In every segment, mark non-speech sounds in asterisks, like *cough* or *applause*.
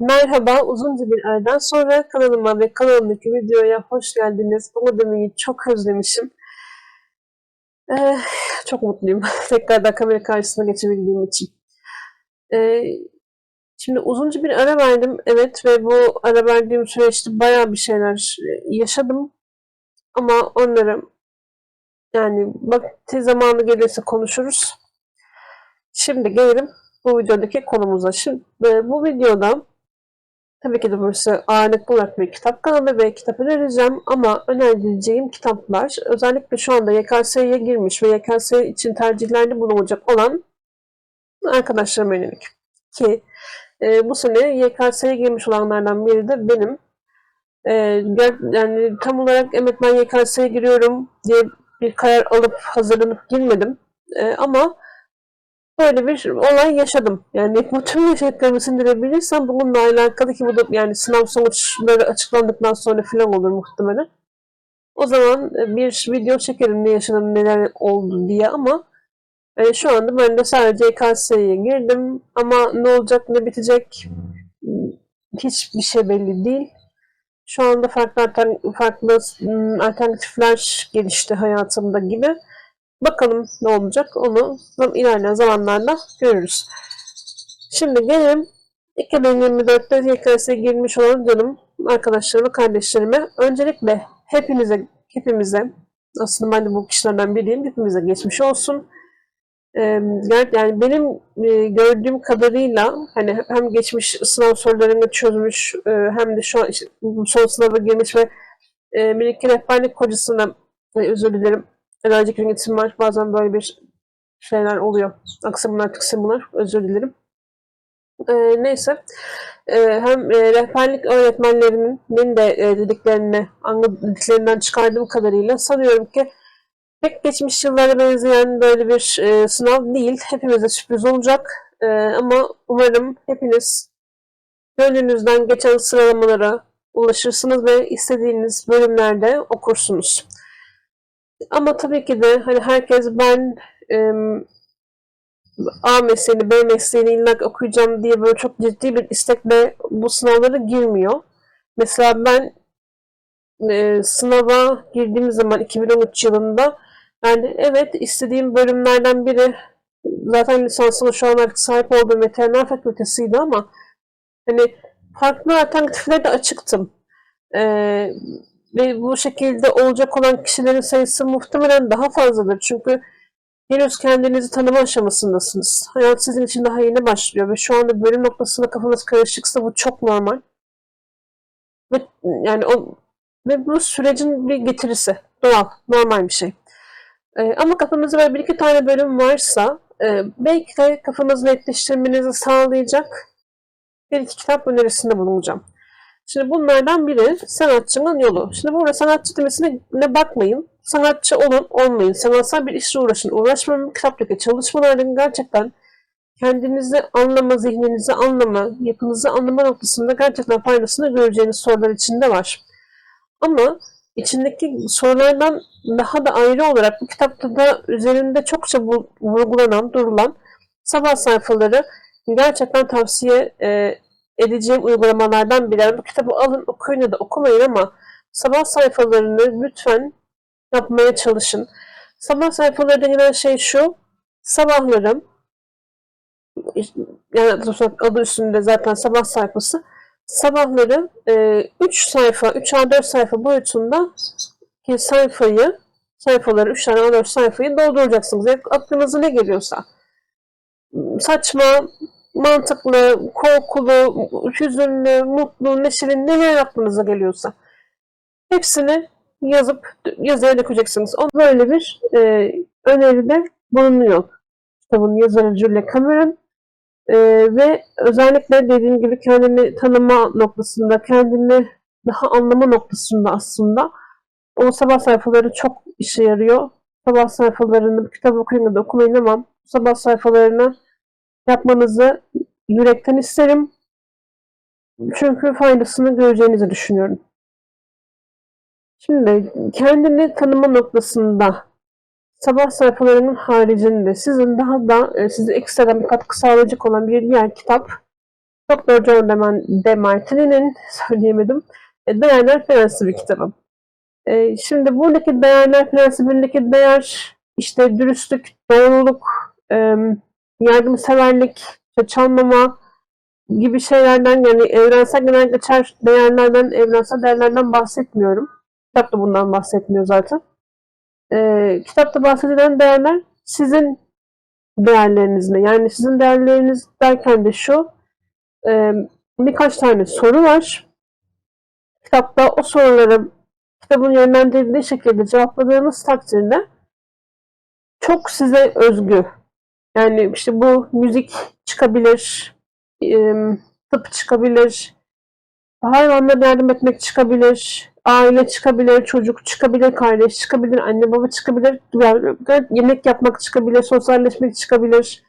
Merhaba, uzunca bir aradan sonra kanalıma ve kanalımdaki videoya hoş geldiniz. Bunu demeyi çok özlemişim. Ee, çok mutluyum *laughs* tekrardan kamera karşısına geçebildiğim için. Ee, şimdi uzunca bir ara verdim, evet ve bu ara verdiğim süreçte bayağı bir şeyler yaşadım. Ama onları yani vakti zamanı gelirse konuşuruz. Şimdi gelelim bu videodaki konumuza. Şimdi bu videoda tabii ki de burası ağırlıklı olarak bir kitap kanalı ve kitap önereceğim ama önereceğim kitaplar özellikle şu anda YKS'ye girmiş ve YKS için tercihlerde bulunacak olan arkadaşlarıma yönelik. Ki e, bu sene YKS'ye girmiş olanlardan biri de benim. E, yani tam olarak evet ben YKS'ye giriyorum diye bir karar alıp hazırlanıp girmedim. E, ama böyle bir olay yaşadım. Yani bu tüm yaşadıklarımı sindirebilirsem bununla alakalı ki bu da yani sınav sonuçları açıklandıktan sonra filan olur muhtemelen. O zaman e, bir video çekerim ne yaşadım neler oldu diye ama e, şu anda ben de sadece YKS'ye girdim ama ne olacak ne bitecek hiçbir şey belli değil. Şu anda farklı farklı alternatifler gelişti hayatımda gibi. Bakalım ne olacak onu ilerleyen zamanlarda görürüz. Şimdi gelelim 2024'te YKS'ye girmiş olan canım arkadaşlarıma, kardeşlerime. Öncelikle hepinize, hepimize aslında ben de bu kişilerden biriyim. Hepimize geçmiş olsun. Ee, yani benim e, gördüğüm kadarıyla hani hem geçmiş sınav sorularını çözmüş e, hem de şu an işte, son sınava girmiş ve e, iki rehberlik kocasına özür dilerim enerjik yönetim var. Bazen böyle bir şeyler oluyor. Aksamalar, tıksamalar. Özür dilerim. Ee, neyse. Ee, hem e, rehberlik öğretmenlerinin de e, dediklerini, anladıklarından çıkardığım kadarıyla sanıyorum ki pek geçmiş yıllara benzeyen böyle bir e, sınav değil. Hepimize sürpriz olacak. E, ama umarım hepiniz gönlünüzden geçen sıralamalara ulaşırsınız ve istediğiniz bölümlerde okursunuz. Ama tabii ki de hani herkes ben e, A mesleğini, B mesleğini illa okuyacağım diye böyle çok ciddi bir istekle bu sınavlara girmiyor. Mesela ben e, sınava girdiğim zaman 2013 yılında yani evet istediğim bölümlerden biri zaten lisanslı şu an artık sahip olduğum veteriner fakültesiydi ama hani farklı alternatiflere de açıktım. Ee, ve bu şekilde olacak olan kişilerin sayısı muhtemelen daha fazladır. Çünkü henüz kendinizi tanıma aşamasındasınız. Hayat sizin için daha yeni başlıyor ve şu anda bölüm noktasında kafanız karışıksa bu çok normal. Ve yani o ve bu sürecin bir getirisi. Doğal, normal bir şey. Ee, ama kafanızda böyle bir iki tane bölüm varsa e, belki de kafanızı netleştirmenizi sağlayacak bir iki kitap önerisinde bulunacağım. Şimdi bunlardan biri sanatçının yolu. Şimdi burada sanatçı demesine ne bakmayın. Sanatçı olun, olmayın. Sanatsal bir işle uğraşın. Uğraşmanın kitaptaki çalışmaların gerçekten kendinizi anlama, zihninizi anlama, yapınızı anlama noktasında gerçekten faydasını göreceğiniz sorular içinde var. Ama içindeki sorulardan daha da ayrı olarak bu kitapta da üzerinde çokça vurgulanan, durulan sabah sayfaları gerçekten tavsiye e, edeceğim uygulamalardan biri. Bu kitabı alın okuyun ya da okumayın ama sabah sayfalarını lütfen yapmaya çalışın. Sabah sayfaları denilen şey şu. Sabahları yani adı üstünde zaten sabah sayfası. Sabahları 3 e, sayfa, 3 A4 sayfa boyutunda ki sayfayı, sayfaları 3 tane A4 sayfayı dolduracaksınız. Yani aklınıza ne geliyorsa. Saçma, mantıklı, korkulu, hüzünlü, mutlu, neşeli neler aklınıza geliyorsa hepsini yazıp yazıya dökeceksiniz. O böyle bir e, öneride bulunuyor. Kitabın yazarı Julia Cameron. E, ve özellikle dediğim gibi kendini tanıma noktasında, kendini daha anlama noktasında aslında o sabah sayfaları çok işe yarıyor. Sabah sayfalarını kitap okuyun da okumayın ama sabah sayfalarını yapmanızı yürekten isterim. Çünkü faydasını göreceğinizi düşünüyorum. Şimdi kendini tanıma noktasında sabah sayfalarının haricinde sizin daha da e, size ekstradan bir katkı sağlayacak olan bir diğer kitap Dr. John de, de Martini'nin söyleyemedim. e, Değerler Prensibi kitabı. E, şimdi buradaki değerler prensibindeki değer işte dürüstlük, doğruluk, yardımseverlik, çalmama gibi şeylerden yani evrensel genel geçer değerlerden, evrensel değerlerden bahsetmiyorum. Kitap da bundan bahsetmiyor zaten. E, kitapta bahsedilen değerler sizin değerleriniz ne? Yani sizin değerleriniz derken de şu e, birkaç tane soru var. Kitapta o soruları kitabın yönlendirildiği şekilde cevapladığınız takdirde çok size özgü. Yani işte bu müzik çıkabilir, tıp çıkabilir, hayvanlara yardım etmek çıkabilir, aile çıkabilir, çocuk çıkabilir, kardeş çıkabilir, anne baba çıkabilir, yemek yapmak çıkabilir, sosyalleşmek çıkabilir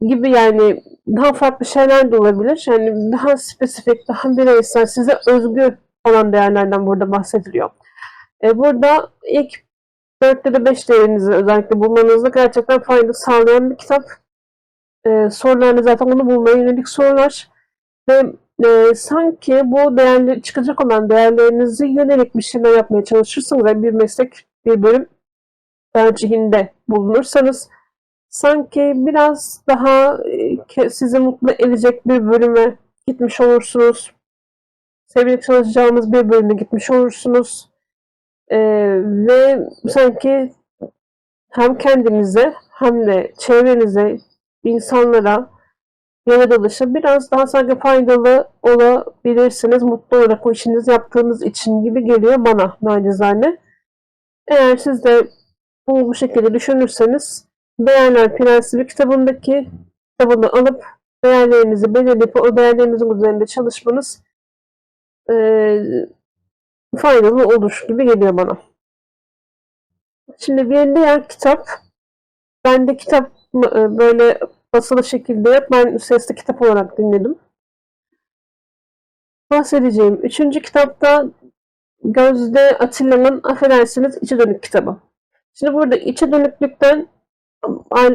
gibi yani daha farklı şeyler de olabilir. Yani daha spesifik, daha bireysel, size özgü olan değerlerden burada bahsediliyor. E, burada ilk 4 ya da 5 değerinizi özellikle bulmanızda gerçekten fayda sağlayan bir kitap. E, sorularını zaten onu bulmaya yönelik sorular. Ve e, sanki bu değerli, çıkacak olan değerlerinizi yönelik bir şeyler yapmaya çalışırsanız ve bir meslek, bir bölüm tercihinde bulunursanız sanki biraz daha e, sizi mutlu edecek bir bölüme gitmiş olursunuz. Severek çalışacağınız bir bölüme gitmiş olursunuz. Ee, ve sanki hem kendinize hem de çevrenize, insanlara yaratılışa biraz daha sanki faydalı olabilirsiniz. Mutlu olarak o işinizi yaptığınız için gibi geliyor bana nacizane. Eğer siz de bunu bu şekilde düşünürseniz Değerler Prensibi kitabındaki kitabını alıp değerlerinizi belirleyip o değerlerinizin üzerinde çalışmanız e, faydalı olur gibi geliyor bana. Şimdi bir diğer kitap ben de kitap e, böyle basılı şekilde yok. Ben sesli kitap olarak dinledim. Bahsedeceğim. Üçüncü kitapta Gözde Atilla'nın Affedersiniz İçe Dönük kitabı. Şimdi burada içe dönüklükten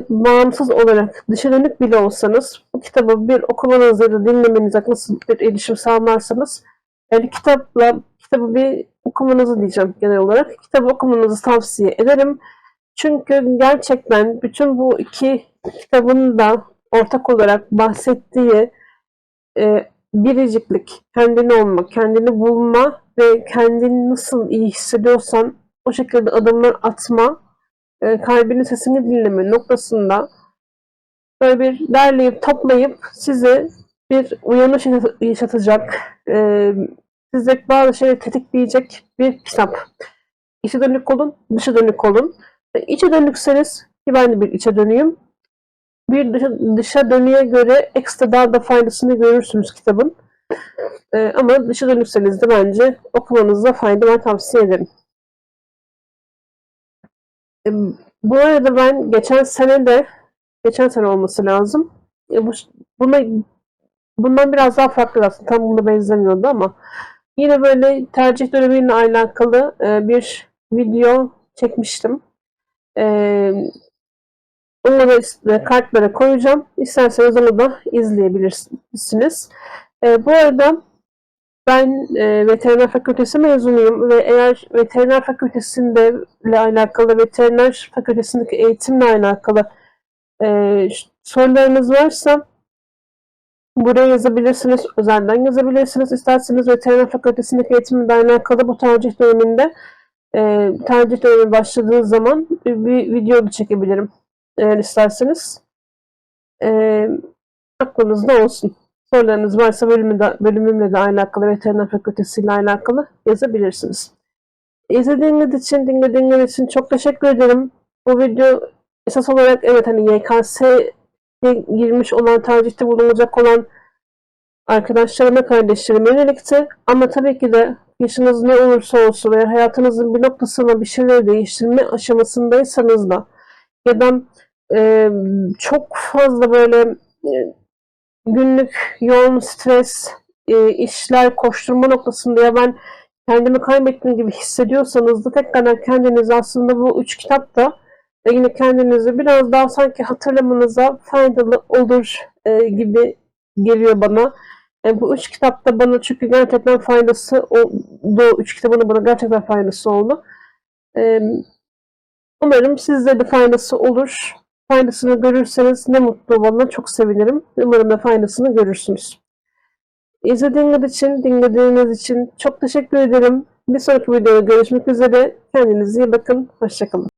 bağımsız olarak dışa dönük bile olsanız bu kitabı bir okumanız ya da dinlemenize nasıl bir erişim sağlarsanız yani kitapla kitabı bir okumanızı diyeceğim genel olarak. Kitabı okumanızı tavsiye ederim. Çünkü gerçekten bütün bu iki kitabın da ortak olarak bahsettiği e, biriciklik, kendini olma, kendini bulma ve kendini nasıl iyi hissediyorsan o şekilde adımlar atma e, kalbinin sesini dinleme noktasında böyle bir derleyip toplayıp size bir uyanış yaşatacak, e, size bazı şeyleri tetikleyecek bir kitap. İçe dönük olun, dışa dönük olun. E, içe dönükseniz ki ben de bir içe dönüyüm. Bir dışa, dışa dönüye göre ekstra daha da faydasını görürsünüz kitabın. E, ama dışa dönükseniz de bence okumanızda fayda ben tavsiye ederim. E, bu arada ben geçen sene de geçen sene olması lazım. E, bu, buna bundan biraz daha farklı aslında. Tam buna benzemiyordu ama yine böyle tercih dönemiyle alakalı e, bir video çekmiştim. E, onu da kartlara koyacağım. İsterseniz onu da izleyebilirsiniz. E, bu arada ben veteriner fakültesi mezunuyum ve eğer veteriner fakültesinde ile alakalı, veteriner fakültesindeki eğitimle alakalı sorularınız varsa buraya yazabilirsiniz, özelden yazabilirsiniz. İsterseniz veteriner fakültesindeki eğitimle alakalı bu tercih döneminde e, tercih dönemi başladığı zaman bir, bir video da çekebilirim eğer isterseniz. E, aklınızda olsun sorularınız varsa bölümü bölümümle de alakalı, veteriner fakültesiyle alakalı yazabilirsiniz. İzlediğiniz için, dinlediğiniz için çok teşekkür ederim. Bu video esas olarak evet hani YKS'ye girmiş olan, tercihte bulunacak olan arkadaşlarıma, kardeşlerime yönelikti. Ama tabii ki de yaşınız ne olursa olsun veya hayatınızın bir noktasına bir şeyleri değiştirme aşamasındaysanız da ya da e, çok fazla böyle e, günlük yoğun stres, e, işler, koşturma noktasında ya ben kendimi kaybettim gibi hissediyorsanız da tekrardan kendinizi aslında bu üç kitapta ve yine kendinizi biraz daha sanki hatırlamanıza faydalı olur e, gibi geliyor bana. E, bu üç kitap da bana çünkü gerçekten faydası oldu. Üç kitabın bana gerçekten faydası oldu. E, umarım sizlere de faydası olur. Faydasını görürseniz ne mutlu bana. Çok sevinirim. Umarım da faydasını görürsünüz. İzlediğiniz için, dinlediğiniz için çok teşekkür ederim. Bir sonraki videoda görüşmek üzere. Kendinize iyi bakın. Hoşçakalın.